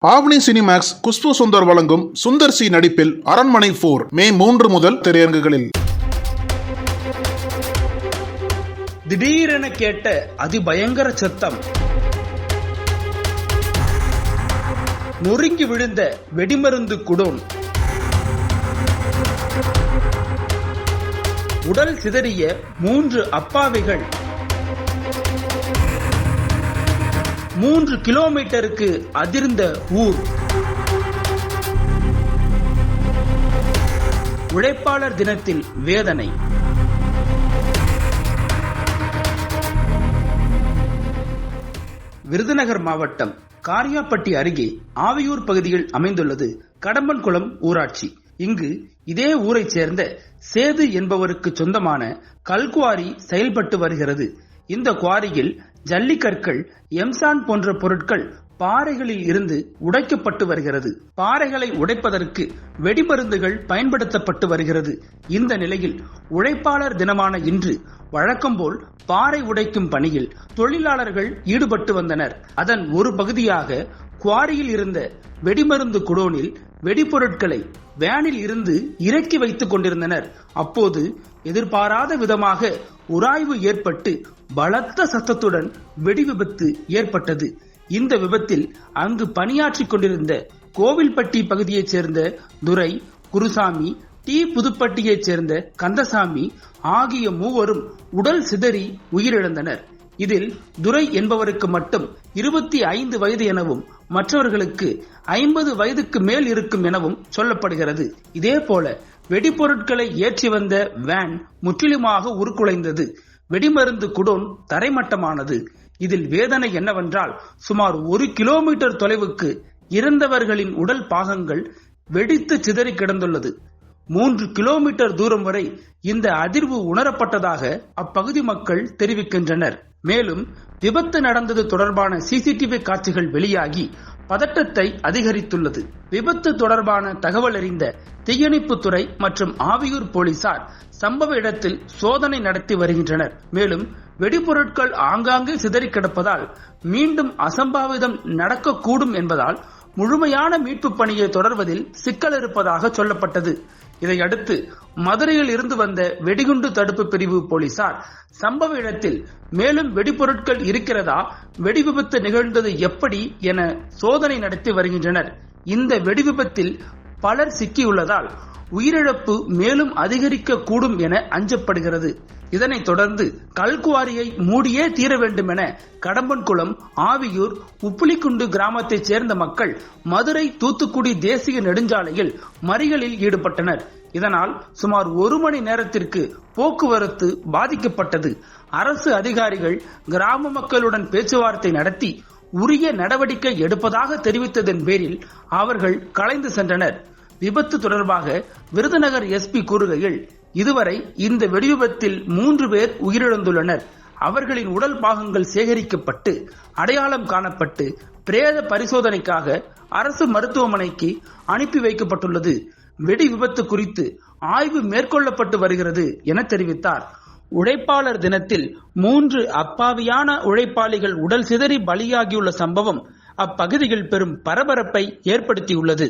ஆவணி Cinemax Khushbu Sundar வழங்கும் Sundar C நடிப்பில் அரண்மனை போர் மே மூன்று முதல் திரையரங்குகளில். திடீரென கேட்ட அதிபயங்கர சத்தம். நொறுங்கி விழுந்த வெடிமருந்து குடோன். உடல் சிதறிய மூன்று அப்பாவிகள். மூன்று கிலோமீட்டருக்கு அதிர்ந்த ஊர். உழைப்பாளர் தினத்தில் வேதனை. விருதுநகர் மாவட்டம் காரியாப்பட்டி அருகே ஆவியூர் பகுதியில் அமைந்துள்ளது கடம்பன்குளம் ஊராட்சி. இங்கு இதே ஊரைச் சேர்ந்த சேது என்பவருக்கு சொந்தமான கல்குவாரி செயல்பட்டு வருகிறது. இந்த குவாரியில் ஜல்லிக்கற்கள் எம்சான் போன்ற பொருட்கள் பாறைகளில் இருந்து உடைக்கப்பட்டு வருகிறது. பாறைகளை உடைப்பதற்கு வெடிமருந்துகள் பயன்படுத்தப்பட்டு வருகிறது. இந்த நிலையில் உழைப்பாளர் தினமான இன்று வழக்கம்போல் பாறை உடைக்கும் பணியில் தொழிலாளர்கள் ஈடுபட்டு வந்தனர். அதன் ஒரு பகுதியாக குவாரியில் இருந்த வெடிமருந்து குடோனில் வெடிபொருட்களை வேனில் இருந்து இறக்கி வைத்துக் கொண்டிருந்தனர். அப்போது எதிர்பாராத விதமாக உராய்வு ஏற்பட்டு பலத்த சத்தத்துடன் வெடி விபத்து ஏற்பட்டது. இந்த விபத்தில் அங்கு பணியாற்றிக் கொண்டிருந்த கோவில்பட்டி பகுதியைச் சேர்ந்த துரை குருசாமி டி. புதுப்பட்டியைச் சேர்ந்த கந்தசாமி ஆகிய மூவரும் உடல் சிதறி உயிரிழந்தனர். இதில் துரை என்பவருக்கு மட்டும் இருபத்தி ஐந்து வயது எனவும் மற்றவர்களுக்கு ஐம்பது வயதுக்கு மேல் இருக்கும் எனவும் சொல்லப்படுகிறது. இதேபோல வெடிப்பொருட்களை வெடிபொருட்களை ஏற்றி வந்த வேன் முற்றிலுமாக உருக்குலைந்தது. வெடிமருந்து குடோன் தரைமட்டமானது. இதில் வேதனை என்னவென்றால் சுமார் ஒரு கிலோமீட்டர் தொலைவுக்கு இறந்தவர்களின் உடல் பாகங்கள் வெடித்து சிதறி கிடந்துள்ளது. மூன்று கிலோமீட்டர் தூரம் வரை இந்த அதிர்வு உணரப்பட்டதாக அப்பகுதி மக்கள் தெரிவிக்கின்றனர். மேலும் விபத்து நடந்தது தொடர்பான சிசிடிவி காட்சிகள் வெளியாகி பதட்டத்தை அதிகரித்துள்ளது. விபத்து தொடர்பான தகவல் அறிந்த தீயணைப்புத்துறை மற்றும் ஆவியூர் போலீசார் சம்பவ இடத்தில் சோதனை நடத்தி வருகின்றனர். மேலும் வெடிபொருட்கள் ஆங்காங்கே சிதறி கிடப்பதால் மீண்டும் அசம்பாவிதம் நடக்கக்கூடும் என்பதால் முழுமையான மீட்பு பணியை தொடர்வதில் சிக்கல் இருப்பதாக சொல்லப்பட்டது. இதையடுத்து மதுரையில் இருந்து வந்த வெடிகுண்டு தடுப்பு பிரிவு போலீசார் சம்பவ இடத்தில் மேலும் வெடிபொருட்கள் இருக்கிறதா வெடி விபத்து நிகழ்ந்தது எப்படி என சோதனை நடத்தி வருகின்றனர். இந்த வெடிவிபத்தில் பலர் சிக்கியுள்ளதால் உயிரிழப்பு மேலும் அதிகரிக்க கூடும் என அஞ்சப்படுகிறது. இதனைத் தொடர்ந்து கல்குவாரியை மூடியே தீர வேண்டும் என கடம்பன்குளம் ஆவியூர் உப்புலிக்குண்டு கிராமத்தைச் சேர்ந்த மக்கள் மதுரை தூத்துக்குடி தேசிய நெடுஞ்சாலையில் மறிகளில் ஈடுபட்டனர். இதனால் சுமார் ஒரு மணி நேரத்திற்கு போக்குவரத்து பாதிக்கப்பட்டது. அரசு அதிகாரிகள் கிராம மக்களுடன் பேச்சுவார்த்தை நடத்தி உரிய நடவடிக்கை எடுப்பதாக தெரிவித்ததன் பேரில் அவர்கள் கலைந்து சென்றனர். விபத்து தொடர்பாக விருதுநகர் எஸ்பி கூறுகையில் இதுவரை இந்த வெடிவிபத்தில் மூன்று பேர் உயிரிழந்துள்ளனர். அவர்களின் உடல் பாகங்கள் சேகரிக்கப்பட்டு அடையாளம் காணப்பட்டு பிரேத பரிசோதனைக்காக அரசு மருத்துவமனைக்கு அனுப்பி வைக்கப்பட்டுள்ளது. வெடி விபத்து குறித்து ஆய்வு மேற்கொள்ளப்பட்டு வருகிறது என தெரிவித்தார். உழைப்பாளர் தினத்தில் மூன்று அப்பாவியான உழைப்பாளிகள் உடல் சிதறி பலியாகியுள்ள சம்பவம் அப்பகுதியில் பெரும் பரபரப்பை ஏற்படுத்தியுள்ளது.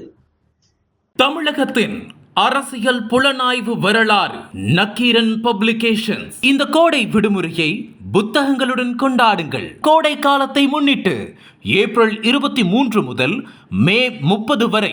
தமிழகத்தின் அரசியல் புலனாய்வு வரலாறு நக்கீரன் பப்ளிகேஷன்ஸ். இந்த கோடை விடுமுறையை புத்தகங்களுடன் கொண்டாடுங்கள். கோடை காலத்தை முன்னிட்டு ஏப்ரல் இருபத்தி மூன்று முதல் மே முப்பது வரை